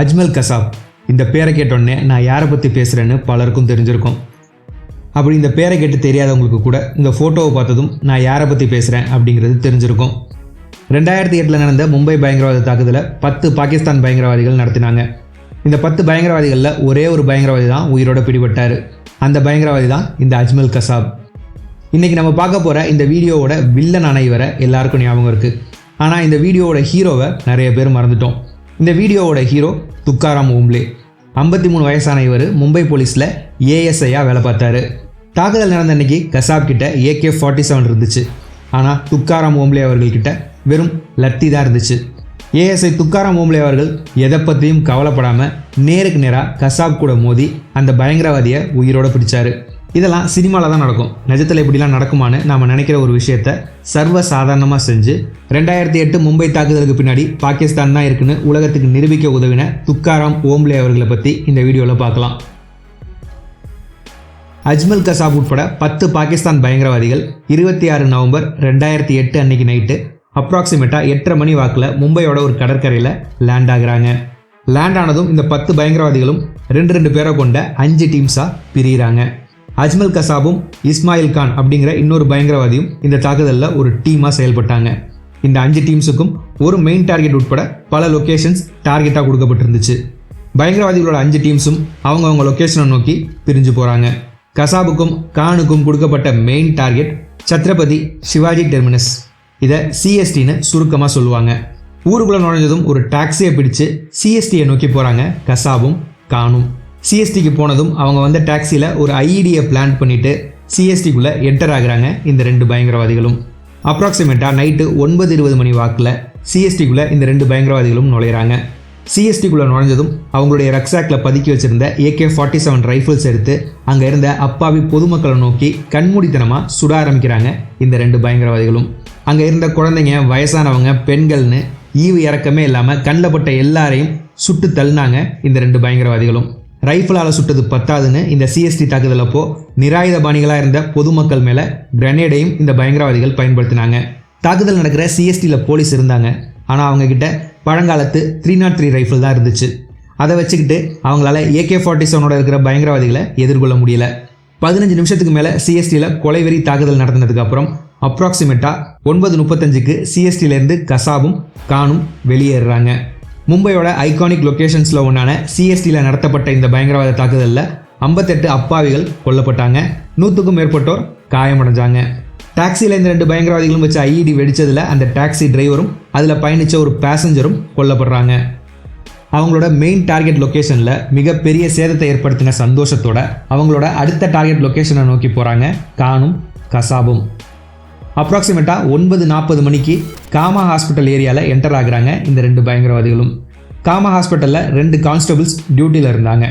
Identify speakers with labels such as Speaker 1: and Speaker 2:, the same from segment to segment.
Speaker 1: அஜ்மல் கசாப் இந்த பேரை கேட்டோடனே நான் யாரை பற்றி பேசுகிறேன்னு பலருக்கும் தெரிஞ்சிருக்கும். அப்படி இந்த பேரை கேட்டு தெரியாதவங்களுக்கு கூட இந்த ஃபோட்டோவை பார்த்ததும் நான் யாரை பற்றி பேசுகிறேன் அப்படிங்கிறது தெரிஞ்சிருக்கும். ரெண்டாயிரத்தி எட்டில் நடந்த மும்பை பயங்கரவாத தாக்குதலை பத்து பாகிஸ்தான் பயங்கரவாதிகள் நடத்தினாங்க. இந்த பத்து பயங்கரவாதிகளில் ஒரே ஒரு பயங்கரவாதி தான் உயிரோட பிடிபட்டார். அந்த பயங்கரவாதி தான் இந்த அஜ்மல் கசாப். இன்றைக்கி நம்ம பார்க்க போகிற இந்த வீடியோவோட வில்லன் இவரை எல்லாருக்கும் ஞாபகம் இருக்குது ஆனால் இந்த வீடியோவோட ஹீரோவை நிறைய பேர் மறந்துட்டோம். இந்த வீடியோவோட ஹீரோ துக்காராம் ஓம்லே ஐம்பத்தி மூணு வயசான இவர் மும்பை போலீஸில் ஏஎஸ்ஐயாக வேலை பார்த்தாரு. தாக்குதல் நடந்த அன்னைக்கு கசாப் கிட்ட ஏகே ஃபார்ட்டி செவன் இருந்துச்சு. ஆனால் துக்காராம் ஓம்லே அவர்கள்கிட்ட வெறும் லத்தி தான் இருந்துச்சு. ஏஎஸ்ஐ துக்காராம் ஓம்லே அவர்கள் எதை பற்றியும் கவலைப்படாமல் நேருக்கு நேராக கசாப் கூட மோதி அந்த பயங்கரவாதியை உயிரோடு பிடிச்சாரு. இதெல்லாம் சினிமாவில் தான் நடக்கும். நிஜத்தில் இப்படிலாம் நடக்குமான்னு நாம் நினைக்கிற ஒரு விஷயத்த சர்வ சாதாரணமாக செஞ்சு ரெண்டாயிரத்தி எட்டு மும்பை தாக்குதலுக்கு பின்னாடி பாகிஸ்தான் தான் இருக்குன்னு உலகத்துக்கு நிரூபிக்க உதவின துக்காராம் ஓம்லே அவர்களை பற்றி இந்த வீடியோவில் பார்க்கலாம். அஜ்மல் கசாப் உட்பட பத்து பாகிஸ்தான் பயங்கரவாதிகள் இருபத்தி ஆறு நவம்பர் ரெண்டாயிரத்தி எட்டு அன்னைக்கு நைட்டு அப்ராக்சிமேட்டாக எட்டரை மணி வாக்கில் மும்பையோட ஒரு கடற்கரையில் லேண்ட் ஆகுறாங்க. லேண்ட் ஆனதும் இந்த பத்து பயங்கரவாதிகளும் ரெண்டு ரெண்டு பேரை கொண்ட அஞ்சு டீம்ஸாக பிரிகிறாங்க அஜ்மல் கசாபும் இஸ்மாயில் கான் அப்படிங்கிற இன்னொரு பயங்கரவாதியும் இந்த தாக்குதலில் ஒரு டீமாக செயல்பட்டாங்க. இந்த அஞ்சு டீம்ஸுக்கும் ஒரு மெயின் டார்கெட் உட்பட பல லொக்கேஷன்ஸ் டார்கெட்டாக கொடுக்கப்பட்டிருந்துச்சு. பயங்கரவாதிகளோட அஞ்சு டீம்ஸும் அவங்கவுங்க லொக்கேஷனை நோக்கி பிரிஞ்சு போகிறாங்க கசாபுக்கும் கானுக்கும் கொடுக்கப்பட்ட main target Chhatrapati Shivaji terminus இதை சிஎஸ்டின்னு சுருக்கமாக சொல்லுவாங்க. ஊருக்குள்ளே நுழைஞ்சதும் ஒரு டாக்ஸியை பிடிச்சு சிஎஸ்டியை நோக்கி போகிறாங்க கசாபும் காணும் சிஎஸ்டிக்கு போனதும் அவங்க வந்த டாக்ஸியில் ஒரு ஐஇடியை பிளான் பண்ணிவிட்டு சிஎஸ்டிக்குள்ளே என்டர் ஆகுறாங்க இந்த ரெண்டு பயங்கரவாதிகளும். அப்ராக்சிமேட்டாக நைட்டு ஒன்பது இருபது மணி வாக்கில் சிஎஸ்டிக்குள்ளே இந்த ரெண்டு பயங்கரவாதிகளும் நுழையிறாங்க. சிஎஸ்டிக்குள்ளே நுழைஞ்சதும் அவங்களுடைய ரக்ஸாக்கில் பதுக்கி வச்சிருந்த ஏகே ஃபார்ட்டி செவன் ரைஃபிள்ஸ் எடுத்து அங்கே இருந்த அப்பாவி பொதுமக்களை நோக்கி கண்மூடித்தனமாக சுட ஆரம்பிக்கிறாங்க இந்த ரெண்டு பயங்கரவாதிகளும். அங்கே இருந்த குழந்தைங்க வயசானவங்க பெண்கள்னு ஈவு இறக்கமே இல்லாமல் கண்ணில் பட்ட எல்லாரையும் சுட்டு தள்ளினாங்க இந்த ரெண்டு பயங்கரவாதிகளும். ரைஃபிளால் சுட்டது பத்தாதுன்னு இந்த சிஎஸ்டி தாக்குதல் அப்போ நிராயுத பாணிகளாக இருந்த பொதுமக்கள் மேலே கிரனேடையும் இந்த பயங்கரவாதிகள் பயன்படுத்தினாங்க. தாக்குதல் நடக்கிற சிஎஸ்டியில் போலீஸ் இருந்தாங்க. ஆனால் அவங்கக்கிட்ட பழங்காலத்து த்ரீ நாட் த்ரீ ரைஃபிள் தான் இருந்துச்சு. அதை வச்சுக்கிட்டு அவங்களால ஏகே ஃபார்ட்டி செவனோட இருக்கிற பயங்கரவாதிகளை எதிர்கொள்ள முடியல. பதினஞ்சு நிமிஷத்துக்கு மேலே சிஎஸ்டியில் கொலைவெறி தாக்குதல் நடத்தினதுக்கு அப்புறம் அப்ராக்சிமேட்டாக ஒன்பது முப்பத்தஞ்சுக்கு சிஎஸ்டியிலேருந்து கசாபும் கானும் வெளியேறுறாங்க. மும்பையோட ஐகானிக் லொக்கேஷன்ஸில் ஒன்றான சிஎஸ்டியில் நடத்தப்பட்ட இந்த பயங்கரவாத தாக்குதலில் ஐம்பத்தெட்டு அப்பாவிகள் கொல்லப்பட்டாங்க. நூற்றுக்கும் மேற்பட்டோர் காயமடைஞ்சாங்க. டாக்ஸியில் இந்த ரெண்டு பயங்கரவாதிகளும் வச்ச ஐஇடி வெடித்ததில் அந்த டாக்ஸி டிரைவரும் அதில் பயணித்த ஒரு பேசஞ்சரும் கொல்லப்படுறாங்க. அவங்களோட மெயின் டார்கெட் லொக்கேஷனில் மிகப்பெரிய சேதத்தை ஏற்படுத்தின சந்தோஷத்தோட அவங்களோட அடுத்த டார்கெட் லொக்கேஷனை நோக்கி போகிறாங்க கானும் கசாபும். அப்ராக்சிமேட்டாக ஒன்பது நாற்பது மணிக்கு காமா ஹாஸ்பிட்டல் ஏரியாவில் என்டர் ஆகுறாங்க இந்த ரெண்டு பயங்கரவாதிகளும். காமா ஹாஸ்பிட்டலில் ரெண்டு கான்ஸ்டபிள்ஸ் டியூட்டியில் இருந்தாங்க.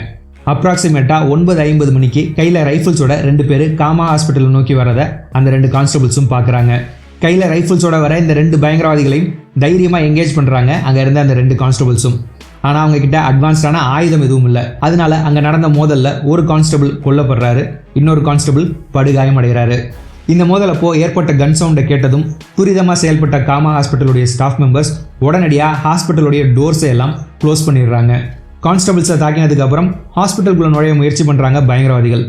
Speaker 1: அப்ராக்சிமேட்டாக ஒன்பது ஐம்பது மணிக்கு கையில் ரைஃபிள்ஸோட ரெண்டு பேர் காமா ஹாஸ்பிட்டல் நோக்கி வரதை அந்த ரெண்டு கான்ஸ்டபிள்ஸும் பார்க்குறாங்க கையில் ரைஃபிள்ஸோட வர இந்த ரெண்டு பயங்கரவாதிகளையும் தைரியமாக என்கேஜ் பண்ணுறாங்க அங்கே இருந்த அந்த ரெண்டு கான்ஸ்டபிள்ஸும் ஆனால் அவங்கக்கிட்ட அட்வான்ஸ்டான ஆயுதம் எதுவும் இல்லை. அதனால அங்கே நடந்த மோதலில் ஒரு கான்ஸ்டபிள் கொல்லப்படுறாரு. இன்னொரு கான்ஸ்டபிள் படுகாயம் அடைகிறாரு இந்த மோதலப்போ ஏற்பட்ட கன் சவுண்டை கேட்டதும் துரிதமாக செயல்பட்ட காமா ஹாஸ்பிட்டலுடைய ஸ்டாஃப் மெம்பர்ஸ் உடனடியாக ஹாஸ்பிட்டலுடைய டோர்ஸை எல்லாம் க்ளோஸ் பண்ணிடுறாங்க. கான்ஸ்டபிள்ஸை தாக்கினதுக்கப்புறம் ஹாஸ்பிட்டலுக்குள்ளே நுழைய முயற்சி பண்ணுறாங்க பயங்கரவாதிகள்.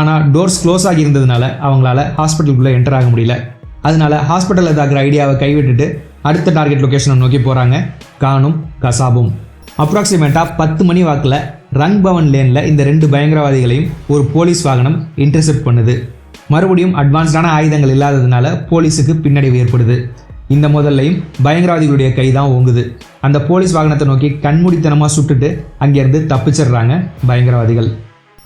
Speaker 1: ஆனால் டோர்ஸ் க்ளோஸ் ஆகி இருந்ததுனால அவங்களால ஹாஸ்பிட்டலுக்குள்ளே என்டர் ஆக முடியல. அதனால ஹாஸ்பிட்டலில் தாக்குற ஐடியாவை கைவிட்டுட்டு அடுத்த டார்கெட் லொக்கேஷனை நோக்கி போகிறாங்க கானும் கசாபும். அப்ராக்சிமேட்டாக பத்து மணி வாக்கில் ரங் பவன் லேனில் இந்த ரெண்டு பயங்கரவாதிகளையும் ஒரு போலீஸ் வாகனம் இன்டர்செப்ட் பண்ணுது. மறுபடியும் அட்வான்ஸ்டான ஆயுதங்கள் இல்லாததுனால போலீஸுக்கு பின்னடைவு ஏற்படுது. இந்த முதல்லையும் பயங்கரவாதிகளுடைய கை தான் ஓங்குது. அந்த போலீஸ் வாகனத்தை நோக்கி கண்மூடித்தனமாக சுட்டுட்டு அங்கேருந்து தப்பிச்சிடுறாங்க பயங்கரவாதிகள்.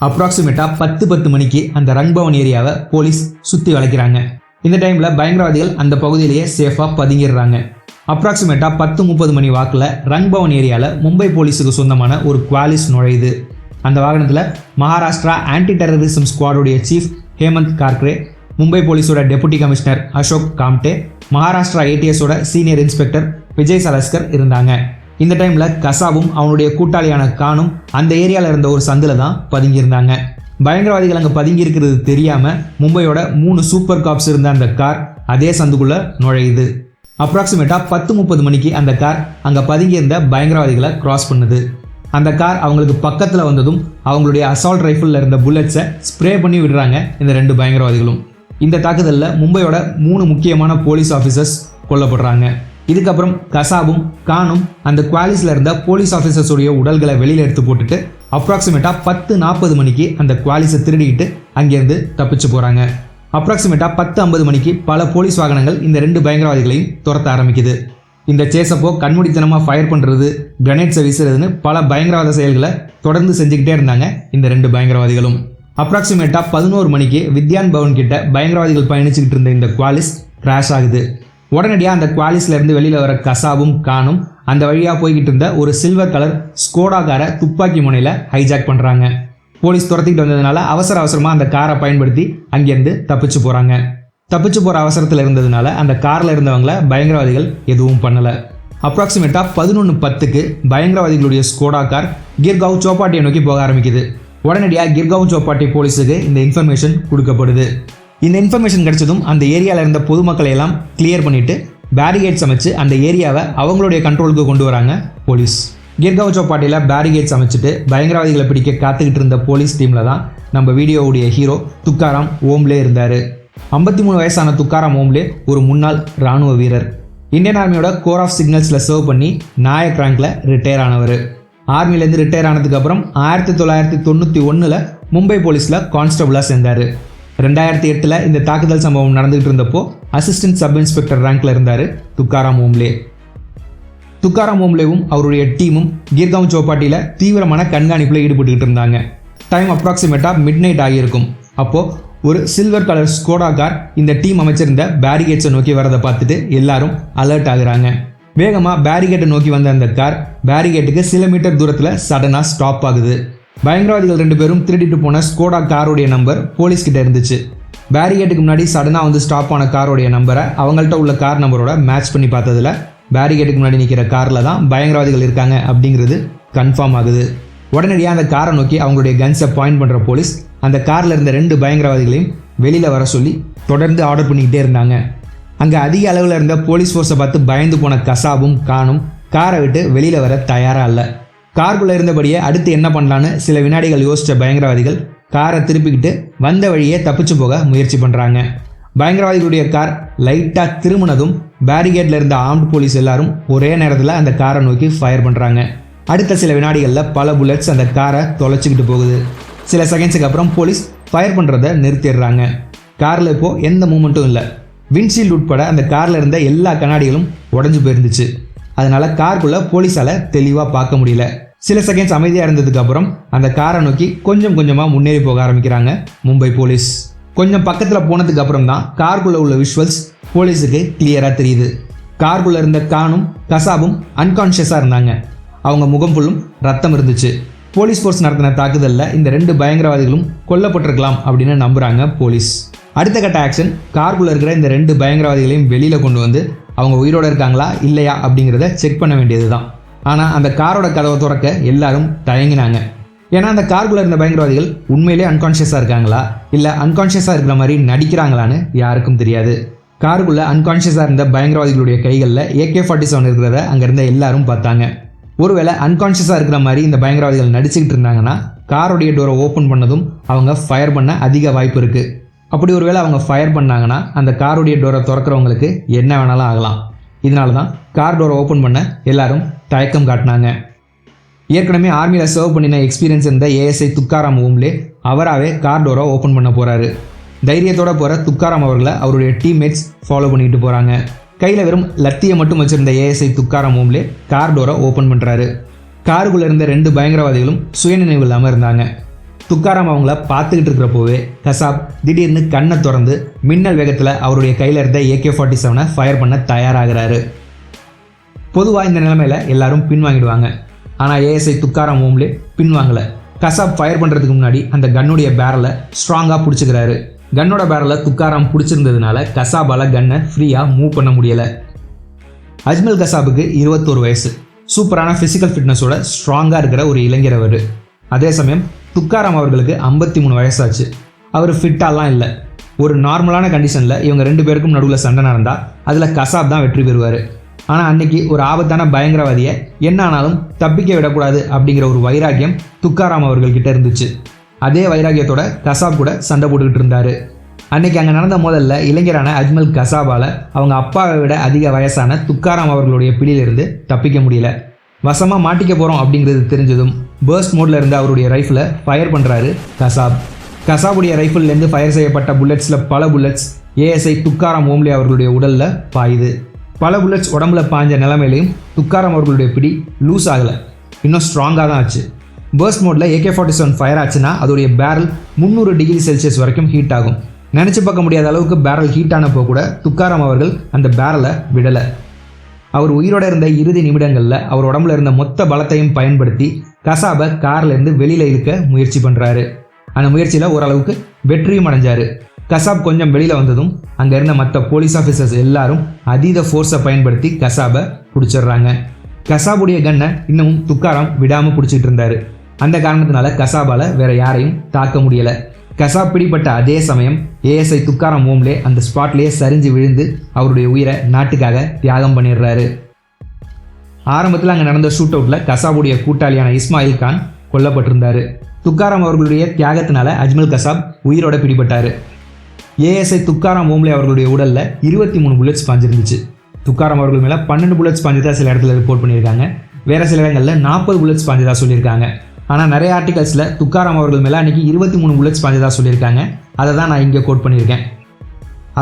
Speaker 1: அப்ராக்சிமேட்டாக பத்து பத்து மணிக்கு அந்த ரங்பவன் ஏரியாவை போலீஸ் சுற்றி வளைக்கிறாங்க. இந்த டைமில் பயங்கரவாதிகள் அந்த பகுதியிலேயே சேஃபாக பதுங்கிடுறாங்க. அப்ராக்சிமேட்டாக பத்து முப்பது மணி வாக்கில் ரங்பவன் ஏரியாவில் மும்பை போலீஸுக்கு சொந்தமான ஒரு குவாலிஸ் நுழையுது. அந்த வாகனத்தில் மகாராஷ்டிரா ஆன்டி டெரரிசம் ஸ்குவாடுடைய சீஃப் ஹேமந்த் கார்க்ரே மும்பை போலீஸோட டெபுட்டி கமிஷனர் அசோக் காம்டே மகாராஷ்டிரா ஏடிஎஸோட சீனியர் இன்ஸ்பெக்டர் விஜய் சலஸ்கர் இருந்தாங்க. இந்த டைமில் கசாவும் அவனுடைய கூட்டாளியான கானும் அந்த ஏரியாவில் இருந்த ஒரு சந்தில் தான் பதுங்கியிருந்தாங்க. பயங்கரவாதிகள் அங்கே பதுங்கியிருக்கிறது தெரியாமல் மும்பையோட மூணு சூப்பர் காப்ஸ் இருந்த அந்த கார் அதே சந்துக்குள்ளே நுழையுது. அப்ராக்சிமேட்டாக பத்து முப்பது மணிக்கு அந்த கார் அங்கே பதுங்கியிருந்த பயங்கரவாதிகளை கிராஸ் பண்ணுது. அந்த கார் அவங்களுக்கு பக்கத்தில் வந்ததும் அவங்களுடைய அசால்ட் ரைஃபிளில் இருந்த புல்லட்ஸை ஸ்ப்ரே பண்ணி விடுறாங்க இந்த ரெண்டு பயங்கரவாதிகளும். இந்த தாக்குதலில் மும்பையோட மூணு முக்கியமான போலீஸ் ஆஃபீஸர்ஸ் கொல்லப்படுறாங்க. இதுக்கப்புறம் கசாபும் கானும் அந்த குவாலிஸில் இருந்த போலீஸ் ஆஃபீஸர்ஸுடைய உடல்களை வெளியில் எடுத்து போட்டுட்டு அப்ராக்சிமேட்டாக பத்து நாற்பது மணிக்கு அந்த குவாலிஸை திருடிக்கிட்டு அங்கேருந்து தப்பிச்சு போகிறாங்க அப்ராக்சிமேட்டாக பத்து ஐம்பது மணிக்கு பல போலீஸ் வாகனங்கள் இந்த ரெண்டு பயங்கரவாதிகளையும் துரத்த ஆரம்பிக்குது. இந்த சேஸப்போ கண்மூடித்தனமாக ஃபயர் பண்ணுறது கிரனேட்ஸை வீசுறதுன்னு பல பயங்கரவாத செயல்களை தொடர்ந்து செஞ்சுக்கிட்டே இருந்தாங்க இந்த ரெண்டு பயங்கரவாதிகளும். அப்ராக்சிமேட்டாக பதினோரு மணிக்கு வித்யான் பவன் கிட்ட பயங்கரவாதிகள் பயணிச்சுக்கிட்டு இருந்த இந்த குவாலிஸ் கிராஷ் ஆகுது. உடனடியாக அந்த குவாலிஸ்லேருந்து வெளியில் வர கசாவும் கானும் அந்த வழியாக போய்கிட்டு இருந்த ஒரு சில்வர் கலர் ஸ்கோடா காரை துப்பாக்கி முனையில் ஹைஜாக் பண்ணுறாங்க போலீஸ் துரத்திக்கிட்டு வந்ததுனால அவசர அவசரமாக அந்த காரை பயன்படுத்தி அங்கேருந்து தப்பிச்சு போகிறாங்க தப்பிச்சு போகிற அவசரத்தில் இருந்ததுனால அந்த காரில் இருந்தவங்கள பயங்கரவாதிகள் எதுவும் பண்ணலை. அப்ராக்சிமேட்டாக பதினொன்று பத்துக்கு பயங்கரவாதிகளுடைய ஸ்கோடா கார் கிர்காவ் சோப்பாட்டியை நோக்கி போக ஆரம்பிக்குது. உடனடியாக கிர்காவ் சோப்பாட்டி போலீஸுக்கு இந்த இன்ஃபர்மேஷன் கொடுக்கப்படுது. இந்த இன்ஃபர்மேஷன் கிடைச்சதும் அந்த ஏரியாவில் இருந்த பொதுமக்களை எல்லாம் கிளியர் பண்ணிவிட்டு பேரிகேட்ஸ் அமைச்சு அந்த ஏரியாவை அவங்களுடைய கண்ட்ரோலுக்கு கொண்டு வராங்க போலீஸ். கிர்காவ் சோப்பாட்டியில் பேரிகேட்ஸ் அமைச்சிட்டு பயங்கரவாதிகளை பிடிக்க காத்துக்கிட்டு இருந்த போலீஸ் டீமில் தான் நம்ம வீடியோவுடைய ஹீரோ துக்காராம் ஓம்லே இருந்தார். ஐம்பத்தி மூணு வயசான துக்காராம் ஓம்லே ஒரு முன்னாள் இராணுவ வீரர். இந்தியன் ஆர்மியோட கோர் ஆஃப் சிக்னல்ஸில் சர்வ் பண்ணி நாயக் ரேங்க்ல ரிட்டையர் ஆனவர். ஆர்மிலேருந்து ரிட்டையர் ஆனதுக்கப்புறம் ஆயிரத்தி தொள்ளாயிரத்தி தொண்ணூற்றி ஒன்றில் மும்பை போலீஸில் கான்ஸ்டபுளாக சேர்ந்தார். ரெண்டாயிரத்தி எட்டில் இந்த தாக்குதல் சம்பவம் நடந்துகிட்டு இருந்தப்போ அசிஸ்டன்ட் சப் இன்ஸ்பெக்டர் ரேங்க்ல இருந்தார் துக்காராம் ஓம்லே துக்காராம் ஓம்லேவும் அவருடைய டீமும் கீர்காம் சோப்பாட்டியில் தீவிரமான கண்காணிப்பில் ஈடுபட்டுக்கிட்டு இருந்தாங்க. டைம் அப்ராக்சிமேட்டாக மிட் நைட் ஆகியிருக்கும். அப்போது ஒரு சில்வர் கலர் ஸ்கோடா கார் இந்த டீம் அமைச்சிருந்த பேரிகேட்ஸை நோக்கி வரதை பார்த்துட்டு எல்லாரும் அலர்ட் ஆகுறாங்க. வேகமாக பேரிகேட்டை நோக்கி வந்த அந்த கார் பேரிகேட்டுக்கு சில மீட்டர் தூரத்தில் சடனாக ஸ்டாப் ஆகுது. பயங்கரவாதிகள் ரெண்டு பேரும் திருடிட்டு போன ஸ்கோடா காரோடைய நம்பர் போலீஸ் கிட்ட இருந்துச்சு. பேரிகேட்டுக்கு முன்னாடி சடனாக வந்து ஸ்டாப் ஆன காரோடைய நம்பரை அவங்கள்ட்ட உள்ள கார் நம்பரோட மேட்ச் பண்ணி பார்த்ததில் பேரிகேட்டுக்கு முன்னாடி நிற்கிற காரில் தான் பயங்கரவாதிகள் இருக்காங்க அப்படிங்கிறது கன்ஃபார்ம் ஆகுது. உடனடியாக அந்த காரை நோக்கி அவங்களுடைய கன்ஸை பாயிண்ட் பண்ணுற போலீஸ் அந்த காரில் இருந்த ரெண்டு பயங்கரவாதிகளையும் வெளியில் வர சொல்லி தொடர்ந்து ஆர்டர் பண்ணிக்கிட்டே இருந்தாங்க. அங்கே அதிக அளவில் இருந்த போலீஸ் ஃபோர்ஸை பார்த்து பயந்து போன கசாபும் கானும் காரை விட்டு வெளியில் வர தயாராக இல்லை. கார்குள்ளே இருந்தபடியே அடுத்து என்ன பண்ணலான்னு சில வினாடிகள் யோசித்த பயங்கரவாதிகள் காரை திருப்பிக்கிட்டு வந்த வழியே தப்பிச்சு போக முயற்சி பண்ணுறாங்க பயங்கரவாதிகளுடைய கார் லைட்டாக திரும்பினதும் பேரிகேட்டில் இருந்த ஆர்ம்டு போலீஸ் எல்லாரும் ஒரே நேரத்தில் அந்த காரை நோக்கி ஃபயர் பண்ணுறாங்க அடுத்த சில வினாடிகளில் பல புல்லட்ஸ் அந்த காரை தொலைச்சிக்கிட்டு போகுது. சில செகண்ட்ஸுக்கு அப்புறம் போலீஸ் ஃபயர் பண்ணுறதை நிறுத்திடுறாங்க. காரில் இப்போது எந்த மூமெண்ட்டும் இல்லை. விண்ட்ஷீல்டு உட்பட அந்த காரில் இருந்த எல்லா கண்ணாடிகளும் உடஞ்சு போயிருந்துச்சு. அதனால் காருக்குள்ளே போலீஸால் தெளிவாக பார்க்க முடியல. சில செகண்ட்ஸ் அமைதியாக இருந்ததுக்கப்புறம் அந்த காரை நோக்கி கொஞ்சம் கொஞ்சமாக முன்னேறி போக ஆரம்பிக்கிறாங்க மும்பை போலீஸ். கொஞ்சம் பக்கத்தில் போனதுக்கு அப்புறம் தான் காருக்குள்ளே உள்ள விஷுவல்ஸ் போலீஸுக்கு கிளியராக தெரியுது. காருக்குள்ளே இருந்த கானும் கசாபும் அன்கான்ஷியஸாக இருந்தாங்க. அவங்க முகம் ஃபுல்லும் ரத்தம் இருந்துச்சு. போலீஸ் ஃபோர்ஸ் நடத்தின தாக்குதலில் இந்த ரெண்டு பயங்கரவாதிகளும் கொல்லப்பட்டிருக்கலாம் அப்படின்னு நம்புகிறாங்க போலீஸ் அடுத்த கட்ட ஆக்ஷன் கார்குள்ளே இருக்கிற இந்த ரெண்டு பயங்கரவாதிகளையும் வெளியில் கொண்டு வந்து அவங்க உயிரோடு இருக்காங்களா இல்லையா அப்படிங்கிறத செக் பண்ண வேண்டியது தான் ஆனால் அந்த காரோட கதவை திறக்க எல்லாரும் தயங்கினாங்க. ஏன்னா அந்த கார்குள்ளே இருந்த பயங்கரவாதிகள் உண்மையிலே அன்கான்ஷியஸாக இருக்காங்களா இல்லை அன்கான்ஷியஸாக இருக்கிற மாதிரி நடிக்கிறாங்களான்னு யாருக்கும் தெரியாது. காருக்குள்ளே அன்கான்ஷியஸாக இருந்த பயங்கரவாதிகளுடைய கைகளில் ஏகே ஃபார்ட்டி செவன் இருக்கிறத அங்கே இருந்த எல்லாரும் பார்த்தாங்க. ஒருவேளை அன்கான்ஷியஸாக இருக்கிற மாதிரி இந்த பயங்கரவாதிகள் நடிச்சுக்கிட்டு இருந்தாங்கன்னா காரோடைய டோரை ஓப்பன் பண்ணதும் அவங்க ஃபயர் பண்ண அதிக வாய்ப்பு இருக்குது அப்படி ஒருவேளை அவங்க ஃபயர் பண்ணாங்கன்னா அந்த காரோடைய டோரை திறக்கிறவங்களுக்கு என்ன வேணாலும் ஆகலாம். இதனால தான் கார் டோரை ஓப்பன் பண்ண எல்லாரும் தயக்கம் காட்டினாங்க. ஏற்கனவே ஆர்மியில் சர்வ் பண்ணின எக்ஸ்பீரியன்ஸ் இருந்த ஏஎஸ்ஐ துக்காராம் ஓம்லே அவராகவே கார் டோரை ஓப்பன் பண்ண போகிறாரு தைரியத்தோட போகிற துக்காராம் அவர்களை அவருடைய டீம்மேட்ஸ் ஃபாலோ பண்ணிக்கிட்டு போகிறாங்க கையில் வெறும் லத்தியை மட்டும் வச்சிருந்த ஏஎஸ்ஐ துக்காராம் ஓம்லே கார் டோரை ஓப்பன் பண்ணுறாரு காருக்குள்ளே இருந்த ரெண்டு பயங்கரவாதிகளும் சுயநினைவு இல்லாமல் இருந்தாங்க. துக்காராம் அவங்கள பார்த்துக்கிட்டு இருக்கிறப்போவே கசாப் திடீர்னு கண்ணை திறந்து மின்னல் வேகத்தில் அவருடைய கையில் இருந்த ஏகே ஃபார்ட்டி செவனை ஃபயர் பண்ண தயாராகிறாரு. பொதுவாக இந்த நிலைமையில் எல்லாரும் பின்வாங்கிடுவாங்க. ஆனால் ஏஎஸ்ஐ துக்காராம் ஓம்லே பின்வாங்கலை. கசாப் ஃபயர் பண்ணுறதுக்கு முன்னாடி அந்த கன்னுடைய பேரலை ஸ்ட்ராங்காக பிடிச்சிக்கிறாரு. கன்னோட பேரலை துக்காராம் பிடிச்சிருந்ததுனால கசாபால் கன்னை ஃப்ரீயாக மூவ் பண்ண முடியலை. அஜ்மல் கசாபுக்கு இருபத்தோரு வயசு. சூப்பரான ஃபிசிக்கல் ஃபிட்னஸோட ஸ்ட்ராங்காக இருக்கிற ஒரு இளைஞர் அவர். அதே சமயம் துக்காராம் அவர்களுக்கு ஐம்பத்தி மூணு வயசாச்சு. அவர் ஃபிட்டாலாம் இல்லை. ஒரு நார்மலான கண்டிஷனில் இவங்க ரெண்டு பேருக்கும் நடுவில் சண்டை நடந்தால் அதில் கசாப் தான் வெற்றி பெறுவார். ஆனால் அன்னைக்கு ஒரு ஆபத்தான பயங்கரவாதியை என்ன ஆனாலும் தப்பிக்க விடக்கூடாது அப்படிங்கிற ஒரு வைராக்கியம் துக்காராம் அவர்கள்கிட்ட இருந்துச்சு. அதே வைராகியத்தோட கசாப் கூட சண்டை போட்டுக்கிட்டு இருந்தாரு. அன்னைக்கு அங்கே நடந்த முதல்ல இளைஞரான அஜ்மல் கசாபால அவங்க அப்பாவை விட அதிக வயசான துக்காராம் அவர்களுடைய பிடியிலிருந்து தப்பிக்க முடியல. வசமாக மாட்டிக்க போகிறோம் அப்படிங்கிறது தெரிஞ்சதும் பேர்ஸ்ட் மோடில் இருந்து அவருடைய ரைஃபிளை ஃபயர் பண்ணுறாரு கசாப். கசாபுடைய ரைஃபிள்லேருந்து ஃபயர் செய்யப்பட்ட புல்லட்ஸில் பல புல்லட்ஸ் ஏஎஸ்ஐ துக்காராம் ஓம்லே அவர்களுடைய உடலில் பாயுது. பல புல்லட்ஸ் உடம்புல பாய்ஞ்ச நிலைமையிலையும் துக்காராம் அவர்களுடைய பிடி லூஸ் ஆகலை. இன்னும் ஸ்ட்ராங்காக தான் ஆச்சு. பர்ஸ்ட் மோடில் ஏகே ஃபார்ட்டி செவன் ஃபயர் ஆச்சுன்னா அதோடைய பேரல் முந்நூறு டிகிரி செல்சியஸ் வரைக்கும் ஹீட் ஆகும். நினச்சி பார்க்க முடியாத அளவுக்கு பேரல் ஹீட் ஆனப்போ கூட துக்காராம் அவர்கள் அந்த பேரலை விடலை. அவர் உயிரோட இருந்த இறுதி நிமிடங்களில் அவர் உடம்புல இருந்த மொத்த பலத்தையும் பயன்படுத்தி கசாபை கார்லேருந்து வெளியில் இழுக்க முயற்சி பண்ணுறாரு அந்த முயற்சியில் ஓரளவுக்கு வெற்றியும் அடைஞ்சார். கசாப் கொஞ்சம் வெளியில் வந்ததும் அங்கே இருந்த மற்ற போலீஸ் ஆஃபீஸர்ஸ் எல்லாரும் அதீத ஃபோர்ஸை பயன்படுத்தி கசாபை பிடிச்சிடுறாங்க. கசாபுடைய கன்னை இன்னமும் துக்காராம் விடாமல் பிடிச்சிட்டு இருந்தாரு. அந்த காரணத்தினால கசாபால வேற யாரையும் தாக்க முடியல. கசாப் பிடிப்பட்ட அதே சமயம் ஏஎஸ்ஐ துக்காரம் ஓம்லே அந்த ஸ்பாட்லேயே சரிஞ்சு விழுந்து அவருடைய உயிரை நாட்டுக்காக தியாகம் பண்ணிடுறாரு. ஆரம்பத்தில் அங்கே நடந்த ஷூட் அவுட்டில் கசாபுடைய கூட்டாளியான இஸ்மாயில் கான் கொல்லப்பட்டிருந்தாரு. துக்காராம் அவர்களுடைய தியாகத்தினால அஜ்மல் கசாப் உயிரோட பிடிபட்டாரு. ஏஎஸ்ஐ துக்காராம் ஓம்லே அவர்களுடைய உடலில் இருபத்தி மூணு புல்லட்ஸ் பாஞ்சிருந்துச்சு. துக்காராம் அவர்கள் மேலே பன்னெண்டு புல்லட்ஸ் பாஞ்சதா சில இடத்துல ரிப்போர்ட் பண்ணியிருக்காங்க. வேற சில இடங்களில் நாற்பது புல்லட்ஸ் பாஞ்சதா சொல்லியிருக்காங்க. ஆனால் நிறைய ஆர்டிகல்ஸில் துக்காராம் அவர்கள் மேலே அன்றைக்கி இருபத்தி மூணு புல்லட்ஸ் பாஞ்சதாக சொல்லியிருக்காங்க. அதை தான் நான் இங்கே கோட் பண்ணியிருக்கேன்.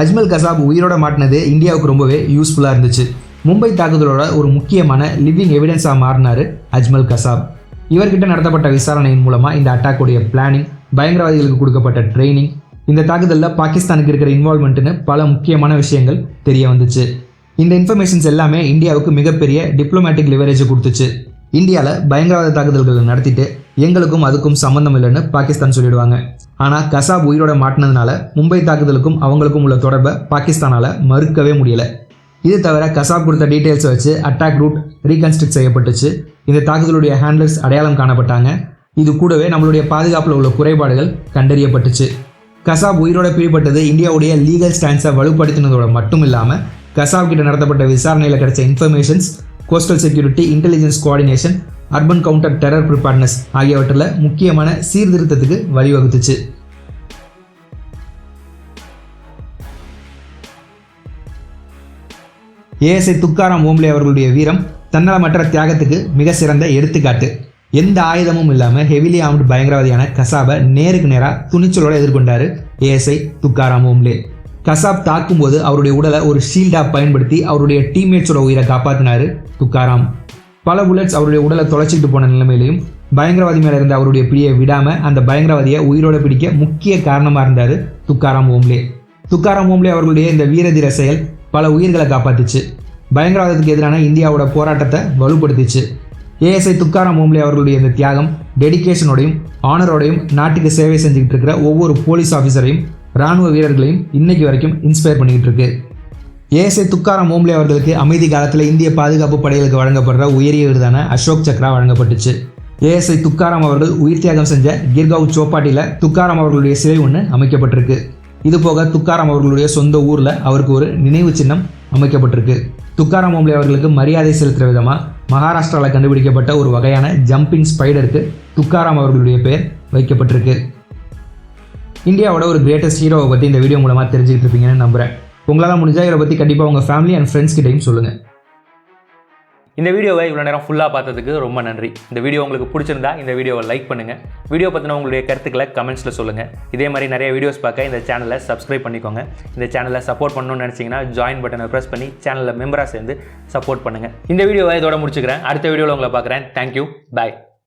Speaker 1: அஜ்மல் கசாப் உயிரோட மாட்டினது இந்தியாவுக்கு ரொம்பவே யூஸ்ஃபுல்லாக இருந்துச்சு. மும்பை தாக்குதலோட ஒரு முக்கியமான லிவிங் எவிடன்ஸாக மாறினார் அஜ்மல் கசாப். இவர்கிட்ட நடத்தப்பட்ட விசாரணையின் மூலமாக இந்த அட்டாக்குடைய பிளானிங் பயங்கரவாதிகளுக்கு கொடுக்கப்பட்ட ட்ரைனிங் இந்த தாக்குதலில் பாகிஸ்தானுக்கு இருக்கிற இன்வால்மெண்ட்டுன்னு பல முக்கியமான விஷயங்கள் தெரிய வந்துச்சு. இந்த இன்ஃபர்மேஷன்ஸ் எல்லாமே இந்தியாவுக்கு மிகப்பெரிய டிப்ளமேட்டிக் லிவரேஜ் கொடுத்துச்சு. இந்தியாவில் பயங்கரவாத தாக்குதல்களை நடத்திட்டு எங்களுக்கும் அதுக்கும் சம்மந்தம் இல்லைன்னு பாகிஸ்தான் சொல்லிடுவாங்க. ஆனால் கசாப் உயிரோட மாட்டினதுனால மும்பை தாக்குதலுக்கும் அவங்களுக்கும் உள்ள தொடர்பை பாகிஸ்தானால் மறுக்கவே முடியலை. இது தவிர கசாப் கொடுத்த டீட்டெயில்ஸை வச்சு அட்டாக் ரூட் ரீகன்ஸ்ட்ரக்ட் செய்யப்பட்டுச்சு. இந்த தாக்குதலுடைய ஹேண்ட்லர்ஸ் அடையாளம் காணப்பட்டாங்க. இது கூடவே நம்மளுடைய பாதுகாப்பில் உள்ள குறைபாடுகள் கண்டறியப்பட்டுச்சு. கசாப் உயிரோட பிடிப்பட்டது இந்தியாவுடைய லீகல் ஸ்டாண்ட்ஸை வலுப்படுத்தினதோட மட்டும் இல்லாமல் கசாப் கிட்ட நடத்தப்பட்ட விசாரணையில் கிடைச்ச informations coastal security intelligence coordination urban counter terror preparedness ஆகியவற்றில் முக்கியமான சீர்திருத்தத்துக்கு வழிவகுத்துச்சு. ஏஎஸ்ஐ துக்காராம் ஓம்லே அவர்களுடைய வீரம் தன்னலமற்ற தியாகத்துக்கு மிக சிறந்த எடுத்துக்காட்டு. எந்த ஆயுதமும் இல்லாமல் ஹெவிலி ஆம்டு பயங்கரவாதியான கசாபை நேருக்கு நேராக துணிச்சலோட எதிர்கொண்டார் ஏஎஸ்ஐ துக்காராம் ஓம்லே. கசாப் தாக்கும்போது அவருடைய உடலை ஒரு ஷீல்டாக பயன்படுத்தி அவருடைய டீம்மேட்ஸோட உயிரை காப்பாற்றினாரு துக்காராம். பல புல்லட்ஸ் அவருடைய உடலை தொலைச்சிட்டு போன நிலைமையிலையும் பயங்கரவாதி மேலே இருந்த அவருடைய பிடியை விடாமல் அந்த பயங்கரவாதியை உயிரோட பிடிக்க முக்கிய காரணமாக இருந்தார் துக்காராம் ஓம்லே. துக்காராம் ஓம்லே அவர்களுடைய இந்த வீரதீர செயல் பல உயிர்களை காப்பாத்துச்சு. பயங்கரவாதத்துக்கு எதிரான இந்தியாவோட போராட்டத்தை வலுப்படுத்திச்சு. ஏஎஸ்ஐ துக்காராம் ஓம்லே அவர்களுடைய இந்த தியாகம் டெடிகேஷனோடையும் ஆனரோடையும் நாட்டுக்கு சேவை செஞ்சுக்கிட்டு இருக்கிற ஒவ்வொரு போலீஸ் ஆஃபீஸரையும் ராணுவ வீரர்களையும் இன்னைக்கு வரைக்கும் இன்ஸ்பயர் பண்ணிக்கிட்டு இருக்கு. ஏஎஸ்ஐ துக்காராம் ஓம்லே அவர்களுக்கு அமைதி காலத்தில் இந்திய பாதுகாப்பு படைகளுக்கு வழங்கப்படுற உயரிய விருதான அசோக் சக்ரா வழங்கப்பட்டுச்சு. ஏஎஸ்ஐ துக்காராம் அவர்கள் உயிர் தியாகம் செஞ்ச கிர்காவ் சோப்பாட்டியில் துக்காராம் அவர்களுடைய சிலை ஒன்று அமைக்கப்பட்டிருக்கு. இது போக துக்காராம் அவர்களுடைய சொந்த ஊரில் அவருக்கு ஒரு நினைவு சின்னம் அமைக்கப்பட்டிருக்கு. துக்காராம் ஓம்லே அவர்களுக்கு மரியாதை செலுத்துகிற விதமாக மகாராஷ்டிராவில் கண்டுபிடிக்கப்பட்ட ஒரு வகையான ஜம்பிங் ஸ்பைடருக்கு துக்காராம் அவர்களுடைய பெயர் வைக்கப்பட்டிருக்கு. இந்தியாவோட ஒரு கிரேட்டஸ்ட் ஹீரோவை பற்றி இந்த வீடியோ மூலமாக தெரிஞ்சுக்கிட்டு இருப்பீங்கன்னு நம்புகிறேன் உங்களால் முடிஞ்சால் இதை பற்றி கண்டிப்பாக உங்கள் ஃபேமிலி அண்ட் ஃப்ரெண்ட்ஸ் கிட்டையும் சொல்லுங்கள்
Speaker 2: இந்த வீடியோவை இவ்வளோ நேரம் ஃபுல்லாக பார்த்ததுக்கு ரொம்ப நன்றி. இந்த வீடியோ உங்களுக்கு பிடிச்சிருந்தா இந்த வீடியோவை லைக் பண்ணுங்கள் வீடியோ பற்றின உங்களுடைய கருத்துக்களை கமெண்ட்ஸில் சொல்லுங்கள் இதே மாதிரி நிறைய வீடியோஸ் பார்க்க இந்த சேனலை சப்ஸ்கிரைப் பண்ணிக்கோங்க. இந்த சேனலை சப்போர்ட் பண்ணணும்னு நினச்சிங்கன்னா ஜாயின் பட்டனை ப்ரெஸ் பண்ணி சேனலில் மெம்பராக சேர்ந்து சப்போர்ட் பண்ணுங்கள் இந்த வீடியோவை இதோட முடிச்சுக்கிறேன். அடுத்த வீடியோவில் உங்களை பார்க்குறேன். Thank you bye